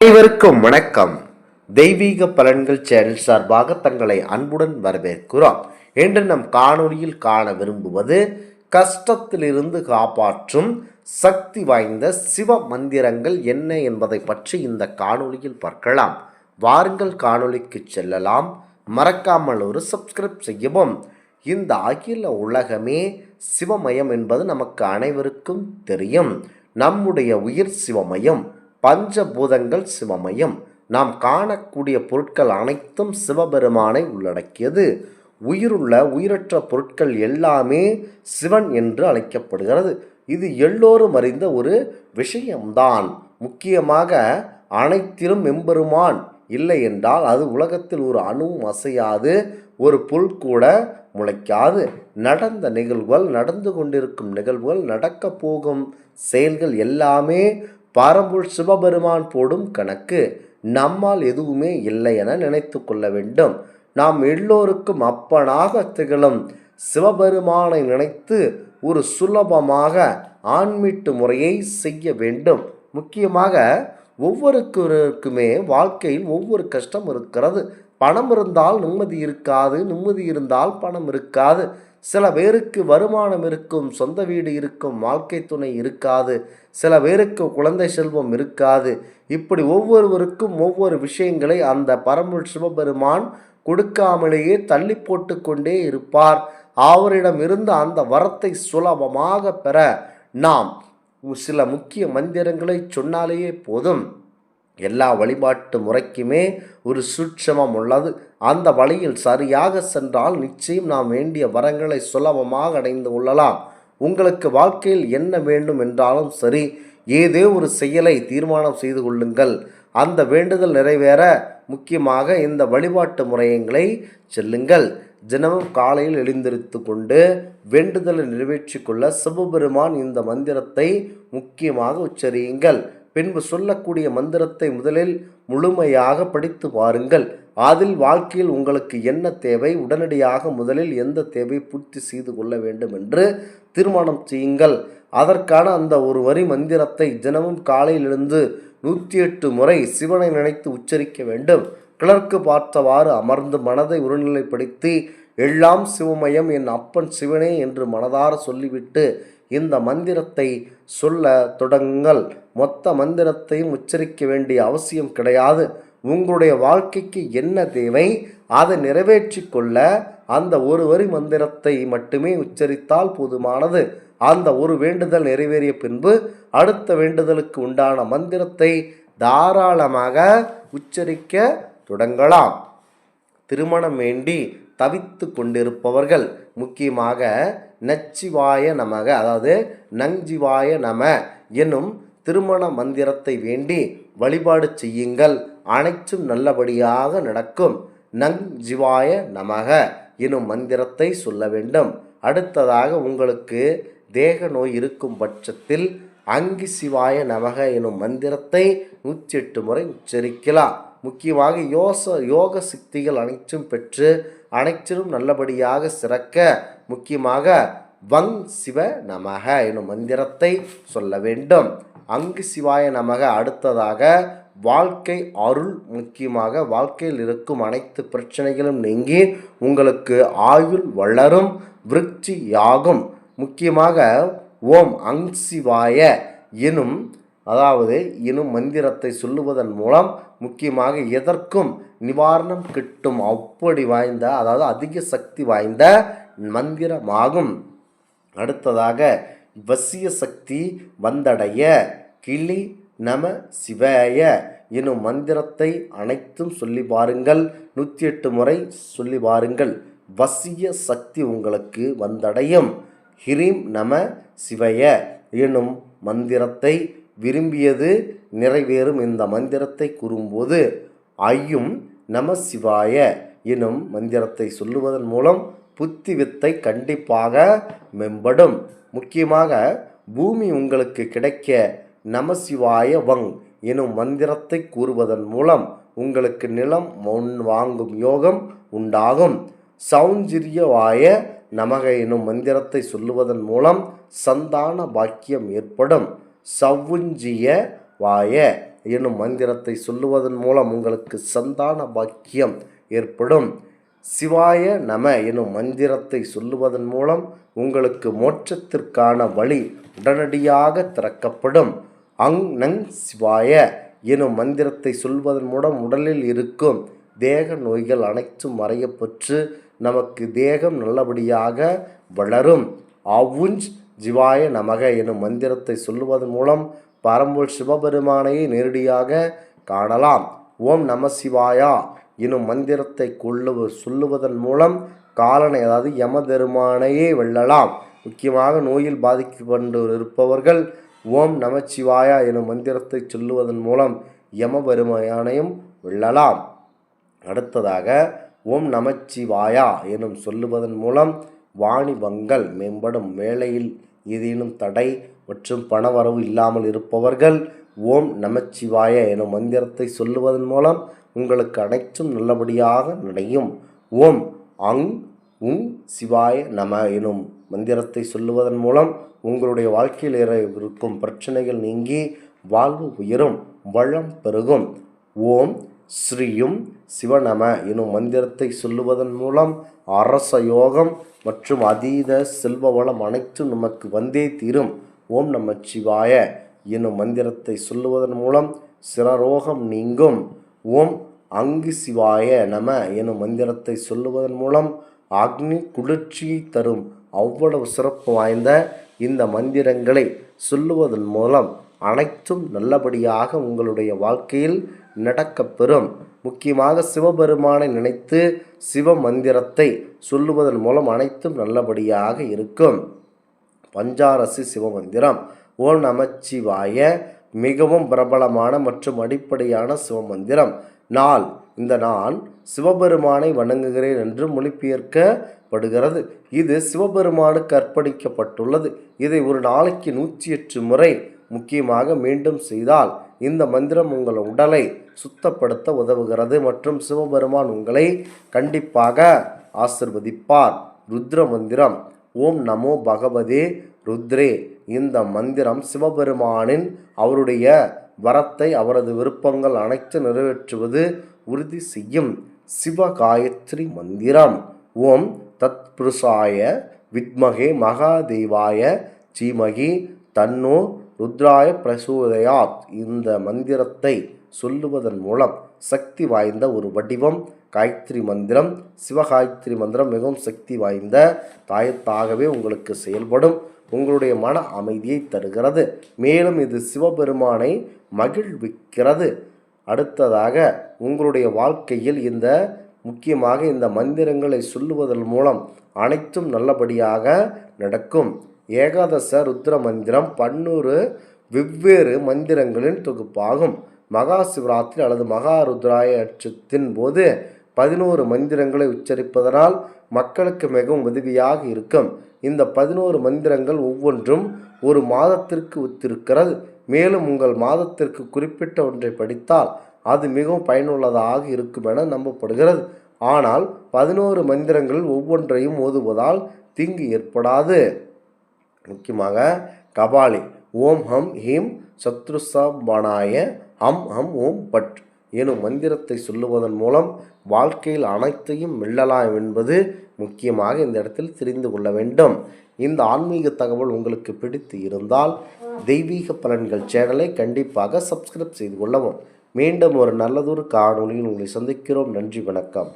அனைவருக்கும் வணக்கம். தெய்வீக பலன்கள் சேனல் சார்பாக தங்களை அன்புடன் வரவேற்கிறோம். என்று நம் காணொலியில் காண விரும்புவது கஷ்டத்திலிருந்து காப்பாற்றும் சக்தி வாய்ந்த சிவ மந்திரங்கள் என்ன என்பதை பற்றி இந்த காணொலியில் பார்க்கலாம். வாருங்கள் காணொலிக்கு செல்லலாம். மறக்காமல் ஒரு சப்ஸ்கிரைப் செய்யவும். இந்த அகில உலகமே சிவமயம் என்பது நமக்கு அனைவருக்கும் தெரியும். நம்முடைய உயிர் சிவமயம். பஞ்சபூதங்கள் சிவமயம். நாம் காணக்கூடிய பொருட்கள் அனைத்தும் சிவபெருமானை உள்ளடக்கியது. உயிருள்ள உயிரற்ற பொருட்கள் எல்லாமே சிவன் என்று அழைக்கப்படுகிறது. இது எல்லோரும் அறிந்த ஒரு விஷயம்தான். முக்கியமாக அனைத்திலும் எம்பெருமான் இல்லை என்றால் அது உலகத்தில் ஒரு அணுவும் அசையாது ஒரு புல் கூட முளைக்காது. நடந்த நிகழ்வுகள் நடந்து கொண்டிருக்கும் நிகழ்வுகள் நடக்கப் போகும் செயல்கள் எல்லாமே பரம்புள் சிவபெருமான் போடும் கணக்கு நம்மால் எதுவுமே இல்லை என நினைத்து கொள்ள வேண்டும். நாம் எல்லோருக்கும் அப்பனாக திகழும் சிவபெருமானை நினைத்து ஒரு சுலபமாக ஆன்மீட்டு முறையை செய்ய வேண்டும். முக்கியமாக ஒவ்வொருக்கருக்குமே வாழ்க்கையில் ஒவ்வொரு கஷ்டம் இருக்கிறது. பணம் இருந்தால் நிம்மதி இருக்காது நிம்மதி இருந்தால் பணம் இருக்காது. சில பேருக்கு வருமானம் இருக்கும் சொந்த வீடு இருக்கும் வாழ்க்கை துணை இருக்காது. சில பேருக்கு குழந்தை செல்வம் இருக்காது. இப்படி ஒவ்வொருவருக்கும் ஒவ்வொரு விஷயங்களை அந்த பரம்பொருள் சிவபெருமான் கொடுக்காமலேயே தள்ளி போட்டு கொண்டே இருப்பார். அவரிடம் இருந்த அந்த வரத்தை சுலபமாக பெற நாம் சில முக்கிய மந்திரங்களை சொன்னாலேயே போதும். எல்லா வழிபாட்டு முறைக்குமே ஒரு சூட்சமம் உள்ளது. அந்த வழியில் சரியாக சென்றால் நிச்சயம் நாம் வேண்டிய வரங்களை சுலபமாக அடைந்து கொள்ளலாம். உங்களுக்கு வாழ்க்கையில் என்ன வேண்டும் என்றாலும் சரி ஏதோ ஒரு செயலை தீர்மானம் செய்து கொள்ளுங்கள். அந்த வேண்டுதல் நிறைவேற முக்கியமாக இந்த வழிபாட்டு முறையங்களை செல்லுங்கள். தினமும் காலையில் எழுந்திருத்து கொண்டு வேண்டுதலை நிறைவேற்றி கொள்ள சிவபெருமான் இந்த மந்திரத்தை முக்கியமாக உச்சரியுங்கள். பின்பு சொல்லக்கூடிய மந்திரத்தை முதலில் முழுமையாக படித்து பாருங்கள் அதில் வாழ்க்கையில் உங்களுக்கு என்ன தேவை? உடனடியாக முதலில் எந்த தேவை பூர்த்தி செய்து கொள்ள வேண்டும் என்று தீர்மானம் செய்யுங்கள். அதற்கான அந்த ஒரு வரி மந்திரத்தை தினமும் காலையில் எழுந்து நூற்றி எட்டு முறை சிவனை நினைத்து உச்சரிக்க வேண்டும். கிளர்க்கு பார்த்தவாறு அமர்ந்து மனதை ஒருநிலைப்படுத்தி எல்லாம் சிவமயம் என் அப்பன் சிவனே என்று மனதார சொல்லிவிட்டு இந்த மந்திரத்தை சொல்ல தொடங்குங்கள் மொத்த மந்திரத்தையும் உச்சரிக்க வேண்டிய அவசியம் கிடையாது. உங்களுடைய வாழ்க்கைக்கு என்ன தேவை அதை நிறைவேற்றி கொள்ள அந்த ஒரு வரி மந்திரத்தை மட்டுமே உச்சரித்தால் போதுமானது. அந்த ஒரு வேண்டுதல் நிறைவேறிய பின்பு அடுத்த வேண்டுதலுக்கு உண்டான மந்திரத்தை தாராளமாக உச்சரிக்க தொடங்கலாம். திருமணம் வேண்டி தவித்து கொண்டிருப்பவர்கள் முக்கியமாக நச்சிவாய நமக அதாவது நஞ்சிவாய நம என்னும் திருமண மந்திரத்தை வேண்டி வழிபாடு செய்யுங்கள். அனைத்தும் நல்லபடியாக நடக்கும். நஞ்சிவாய நமக எனும் மந்திரத்தை சொல்ல வேண்டும். அடுத்ததாக உங்களுக்கு தேக நோய் இருக்கும் பட்சத்தில் அங்கி சிவாய நமக எனும் மந்திரத்தை நூற்றி எட்டு முறை உச்சரிக்கலாம். முக்கியமாக யோச யோக சக்திகள் அனைத்தும் பெற்று அனைத்திலும் நல்லபடியாக சிறக்க முக்கியமாக வங் சிவ நமக எனும் மந்திரத்தை சொல்ல வேண்டும். அங்கு சிவாய நமக அடுத்ததாக வாழ்க்கை அருள் முக்கியமாக வாழ்க்கையில் இருக்கும் அனைத்து பிரச்சனைகளும் நீங்கி உங்களுக்கு ஆயுள் வளரும் விருட்சி யாகும். முக்கியமாக ஓம் அங் சிவாய எனும் அதாவது எனும் மந்திரத்தை சொல்லுவதன் மூலம் முக்கியமாக எதற்கும் நிவாரணம் கிட்டும் அப்படி வாய்ந்த அதாவது அதிக சக்தி வாய்ந்த மந்திரமாகும். அடுத்ததாக வசிய சக்தி வந்தடைய கிளி நம சிவாய எனும் மந்திரத்தை அனைத்தும் சொல்லி பாருங்கள். நூற்றி எட்டு முறை சொல்லி பாருங்கள். வசிய சக்தி உங்களுக்கு வந்தடையும். ஹிரீம் நம சிவய எனும் மந்திரத்தை விரும்பியது நிறைவேறும் இந்த மந்திரத்தை கூறும்போது ஐயும் நம சிவாய எனும் மந்திரத்தை சொல்லுவதன் மூலம் புத்தி வித்தை கண்டிப்பாக மேம்படும். முக்கியமாக பூமி உங்களுக்கு கிடைக்க நமசிவாய வங் எனும் மந்திரத்தை கூறுவதன் மூலம் உங்களுக்கு நிலம் முன் வாங்கும் யோகம் உண்டாகும். சௌந்தரியவாய நமக எனும் மந்திரத்தை சொல்லுவதன் மூலம் சந்தான பாக்கியம் ஏற்படும். சவுஞ்சிய வாய. என்னும் மந்திரத்தை சொல்லுவதன் மூலம் உங்களுக்கு சந்தான பாக்கியம் ஏற்படும். சிவாய நம எனும் மந்திரத்தை சொல்லுவதன் மூலம் உங்களுக்கு மோட்சத்திற்கான வழி உடனடியாக திறக்கப்படும். அங் நங் சிவாய எனும் மந்திரத்தை சொல்வதன் மூலம் உடலில் இருக்கும் தேக நோய்கள் அனைத்தும் மறையப்பெற்று நமக்கு தேகம் நல்லபடியாக வளரும். அவுஞ்ச் ஜிவாய நமக எனும் மந்திரத்தை சொல்லுவதன் மூலம் பரம்பூர் சிவபெருமானையை நேரடியாக காணலாம். ஓம் நம சிவாயா எனும் மந்திரத்தை கொள்ளுவ சொல்லுவதன் மூலம் காலனை அதாவது யமதெருமானையே வெல்லலாம். முக்கியமாக நோயில் பாதிக்கப்பட்டு இருப்பவர்கள் ஓம் நமச்சிவாயா எனும் மந்திரத்தை சொல்லுவதன் மூலம் யமபெருமானையும் வெல்லலாம். அடுத்ததாக ஓம் நமச்சிவாயா எனும் சொல்லுவதன் மூலம் வாணிபங்கள் மேம்படும் வேலையில் ஏதேனும் தடை மற்றும் பணவரவு இல்லாமல் இருப்பவர்கள் ஓம் நமச்சிவாய எனும் மந்திரத்தை சொல்லுவதன் மூலம் உங்களுக்கு அனைத்தும் நல்லபடியாக நடையும். ஓம் அங் உங் சிவாய நம எனும் மந்திரத்தை சொல்லுவதன் மூலம் உங்களுடைய வாழ்க்கையில் ஏற இருக்கும் பிரச்சனைகள் நீங்கி வாழ்வு உயரும் வளம் பெருகும். ஓம் ஸ்ரீயும் சிவநம எனும் மந்திரத்தை சொல்லுவதன் மூலம் அரச யோகம் மற்றும் அதீத செல்வ வளம் அனைத்தும் நமக்கு வந்தே தீரும். ஓம் நம சிவாய எனும் மந்திரத்தை சொல்லுவதன் மூலம் சிரரோகம் நீங்கும். ஓம் அங்கு சிவாய நம எனும் மந்திரத்தை சொல்லுவதன் மூலம் அக்னி குளிர்ச்சியை தரும். அவ்வளவு சிறப்பு வாய்ந்த இந்த மந்திரங்களை சொல்லுவதன் மூலம் அனைத்தும் நல்லபடியாக உங்களுடைய வாழ்க்கையில் நடக்கப்பெறும் முக்கியமாக சிவபெருமானை நினைத்து சிவ மந்திரத்தை சொல்லுவதன் மூலம் அனைத்தும் நல்லபடியாக இருக்கும். பஞ்சாரசி சிவமந்திரம். ஓம் நமச்சிவாய. மிகவும் பிரபலமான மற்றும் அடிப்படையான சிவமந்திரம். நாள். இந்த நாள் சிவபெருமானை வணங்குகிறேன் என்று மொழிபெயர்க்கப்படுகிறது. இது சிவபெருமானுக்கு அர்ப்பணிக்கப்பட்டுள்ளது. இதை ஒரு நாளைக்கு நூற்றி எட்டு முறை முக்கியமாக மீண்டும் செய்தால் இந்த மந்திரம் உங்கள் உடலை சுத்தப்படுத்த உதவுகிறது மற்றும் சிவபெருமான் உங்களை கண்டிப்பாக ஆசிர்வதிப்பார். ருத்ர மந்திரம் ஓம் நமோ பகவதே ருத்ரே. இந்த மந்திரம் சிவபெருமானின் அவருடைய வரத்தை அவரது விருப்பங்கள் அனைத்து நிறைவேற்றுவது உறுதி செய்யும் சிவகாயத்ரி மந்திரம். ஓம் தத்புருஷாய வித்மகே மகாதேவாய சீமகி தன்னோ ருத்ராய பிரசோதயாத். இந்த மந்திரத்தை சொல்லுவதன் மூலம் சக்தி வாய்ந்த ஒரு வடிவம் காயத்ரி மந்திரம் சிவகாயத்ரி மந்திரம் மிகவும் சக்தி வாய்ந்த தாயத்தாகவே உங்களுக்கு செயல்படும் உங்களுடைய மன அமைதியை தருகிறது. மேலும் இது சிவபெருமானை மகிழ்விக்கிறது. அடுத்ததாக உங்களுடைய வாழ்க்கையில் இந்த முக்கியமாக இந்த மந்திரங்களை சொல்லுவதன் மூலம் அனைத்தும் நல்லபடியாக நடக்கும். ஏகாதச ருத்ர மந்திரம் பன்னூறு வெவ்வேறு மந்திரங்களின் தொகுப்பாகும். மகா சிவராத்திரி அல்லது மகா ருத்ராய அச்சத்தின் போது பதினோரு மந்திரங்களை உச்சரிப்பதனால் மக்களுக்கு மிகவும் உதவியாக இருக்கும். இந்த பதினோரு மந்திரங்கள் ஒவ்வொன்றும் ஒரு மாதத்திற்கு ஒத்திருக்கிறது. மேலும் உங்கள் மாதத்திற்கு குறிப்பிட்ட ஒன்றை படித்தால் அது மிகவும் பயனுள்ளதாக இருக்கும் என நம்பப்படுகிறது. ஆனால் பதினோரு மந்திரங்கள் ஒவ்வொன்றையும் ஓதுவதால் தீங்கு ஏற்படாது. முக்கியமாக கபாலி ஓம் ஹம் ஹீம் சத்ருசபானாய ஹம் ஹம் ஓம் பட். எனும் மந்திரத்தை சொல்லுவதன் மூலம் வாழ்க்கையில் அனைத்தையும் வெல்லலாம் என்பது முக்கியமாக இந்த இடத்தில் தெரிந்து கொள்ள வேண்டும். இந்த ஆன்மீக தகவல் உங்களுக்கு பிடித்து இருந்தால் தெய்வீக பலன்கள் சேனலை கண்டிப்பாக சப்ஸ்கிரைப் செய்து கொள்ளவும். மீண்டும் ஒரு நல்லதொரு காணொளியில் உங்களை சந்திக்கிறோம். நன்றி வணக்கம்.